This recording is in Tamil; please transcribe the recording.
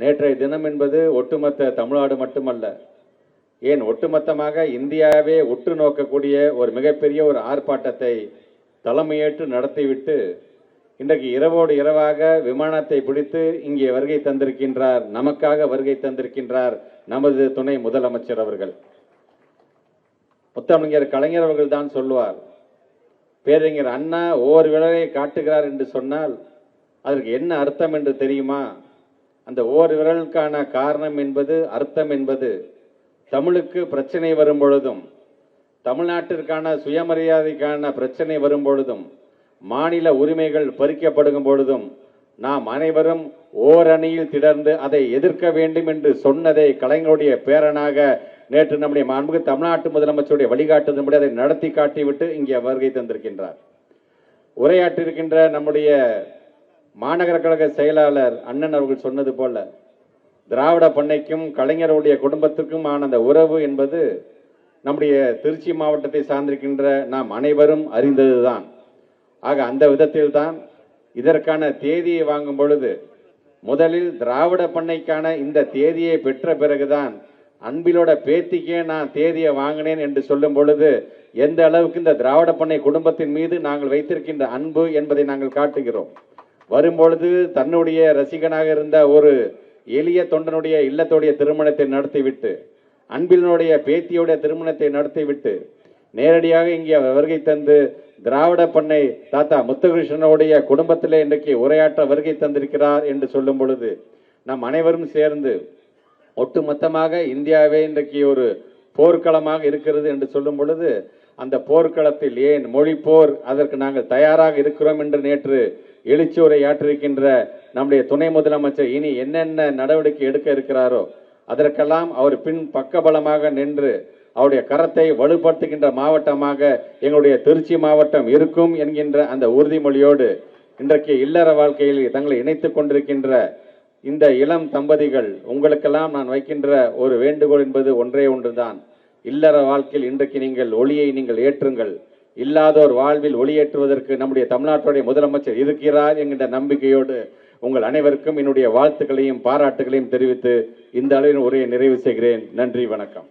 நேற்றைய தினம் என்பது ஒட்டுமொத்த தமிழ்நாடு மட்டுமல்ல. ஏன் ஒட்டுமொத்தமாக இந்தியாவே உற்று நோக்கக்கூடிய ஒரு மிகப்பெரிய ஒரு ஆர்ப்பாட்டத்தை தலைமையேற்று நடத்திவிட்டு இன்றைக்கு இரவோடு இரவாக விமானத்தை பிடித்து இங்கே வருகை தந்திருக்கின்றார் நமக்காக வருகை தந்திருக்கின்றார் நமது துணை முதலமைச்சர் அவர்கள். முத்தமிழர் கலைஞர் அவர்கள் தான் சொல்லுவார் பேரறிஞர் அண்ணா ஒவ்வொரு விரலை காட்டுகிறார் என்று சொன்னால் அதற்கு என்ன அர்த்தம் என்று தெரியுமா? அந்த ஓர் விரலுக்கான காரணம் என்பது அர்த்தம் என்பது தமிழுக்கு பிரச்சனை வரும் பொழுதும் தமிழ்நாட்டிற்கான சுயமரியாதைக்கான பிரச்சனை வரும் பொழுதும் மாநில உரிமைகள் பறிக்கப்படும் பொழுதும் நாம் அனைவரும் ஓரணியில் திடர்ந்து அதை எதிர்க்க வேண்டும் என்று சொன்னதை கலைஞருடைய பேரனாக நேற்று நம்முடைய மாண்புக்கு தமிழ்நாட்டு முதலமைச்சருடைய வழிகாட்டுதன்படி அதை நடத்தி காட்டிவிட்டு இங்கே வருகை தந்திருக்கின்றார். உரையாற்றிருக்கின்ற நம்முடைய மாநகர கழக செயலாளர் அண்ணன் அவர்கள் சொன்னது போல திராவிட பண்ணைக்கும் கலைஞருடைய குடும்பத்துக்கும் ஆனந்த உறவு என்பது நம்முடைய திருச்சி மாவட்டத்தை சார்ந்திருக்கின்ற நாம் அனைவரும் அறிந்ததுதான். ஆக அந்த விதத்தில் தான் இதற்கான தேதியை வாங்கும் பொழுது முதலில் திராவிட பண்ணைக்கான இந்த தேதியை பெற்ற பிறகுதான் அன்பிலோட பேத்திக்கே நான் தேதியை வாங்கினேன் என்று சொல்லும் பொழுது எந்த அளவுக்கு இந்த திராவிட பண்ணை குடும்பத்தின் மீது நாங்கள் வைத்திருக்கின்ற அன்பு என்பதை நாங்கள் காட்டுகிறோம். வரும்பொழுது தன்னுடைய ரசிகனாக இருந்த ஒரு எளிய தொண்டனுடைய இல்லத்துடைய திருமணத்தை நடத்திவிட்டு அன்பிலனுடைய பேத்தியுடைய திருமணத்தை நடத்திவிட்டு நேரடியாக இங்கே வருகை தந்து திராவிட பண்ணை தாத்தா முத்துகிருஷ்ணனுடைய குடும்பத்திலே இன்றைக்கு உரையாற்ற வருகை தந்திருக்கிறார் என்று சொல்லும் பொழுது நம் அனைவரும் சேர்ந்து ஒட்டுமொத்தமாக இந்தியாவே இன்றைக்கு ஒரு போர்க்களமாக இருக்கிறது என்று சொல்லும் பொழுது அந்த போர்க்களத்தில் ஏன் மொழி போர் அதற்கு நாங்கள் தயாராக இருக்கிறோம் என்று நேற்று எழுச்சியுரை உரையாற்றிருக்கின்ற நம்முடைய துணை முதலமைச்சர் இனி என்னென்ன நடவடிக்கை எடுக்க இருக்கிறாரோ அதற்கெல்லாம் அவர் பின் பக்கபலமாக நின்று அவருடைய கரத்தை வலுப்படுத்துகின்ற மாவட்டமாக எங்களுடைய திருச்சி மாவட்டம் இருக்கும் என்கின்ற அந்த உறுதிமொழியோடு இன்றைக்கு இல்லற வாழ்க்கையில் தங்களை இணைத்துக் கொண்டிருக்கின்ற இந்த இளம் தம்பதிகள் உங்களுக்கெல்லாம் நான் வைக்கின்ற ஒரு வேண்டுகோள் என்பது ஒன்றே ஒன்றுதான். இல்லற வாழ்க்கையில் இன்றைக்கு நீங்கள் ஒளியை நீங்கள் ஏற்றுங்கள். இல்லாதோர் வாழ்வில் ஒளியேற்றுவதற்கு நம்முடைய தமிழ்நாட்டுடைய முதலமைச்சர் இருக்கிறார் என்கின்ற நம்பிக்கையோடு உங்கள் அனைவருக்கும் என்னுடைய வாழ்த்துக்களையும் பாராட்டுகளையும் தெரிவித்து இந்த அளவில் உரையை நிறைவு செய்கிறேன். நன்றி வணக்கம்.